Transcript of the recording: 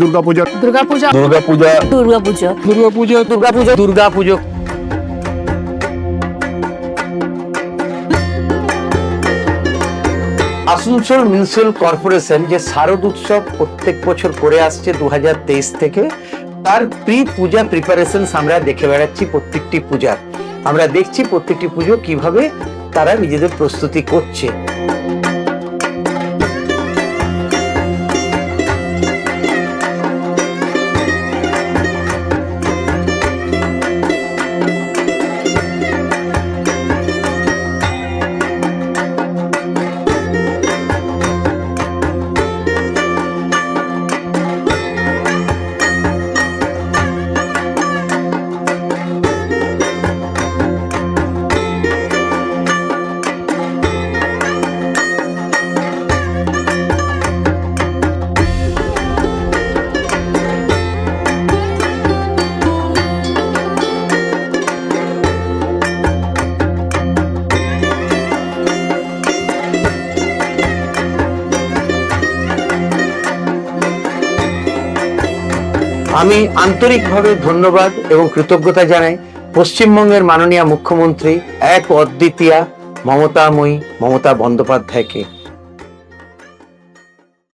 Durga Puja. Durga Puja. Durga Puja. Durga Puja. Durga Puja. Durga Puja. Durga Puja. Asansol municipal corporation যে শারদ উৎসব প্রত্যেক বছর করে আসছে দু হাজার তেইশ থেকে তার প্রি পূজা প্রিপারেশন আমরা দেখে বেড়াচ্ছি প্রত্যেকটি পূজার। আমরা দেখছি প্রত্যেকটি পুজো কীভাবে তারা নিজেদের প্রস্তুতি করছে। আমি আন্তরিকভাবে ধন্যবাদ এবং কৃতজ্ঞতা জানাই পশ্চিমবঙ্গের মাননীয় মুখ্যমন্ত্রী এক অদ্বিতীয়া মমতাময়ী মমতা বন্দ্যোপাধ্যায়কে।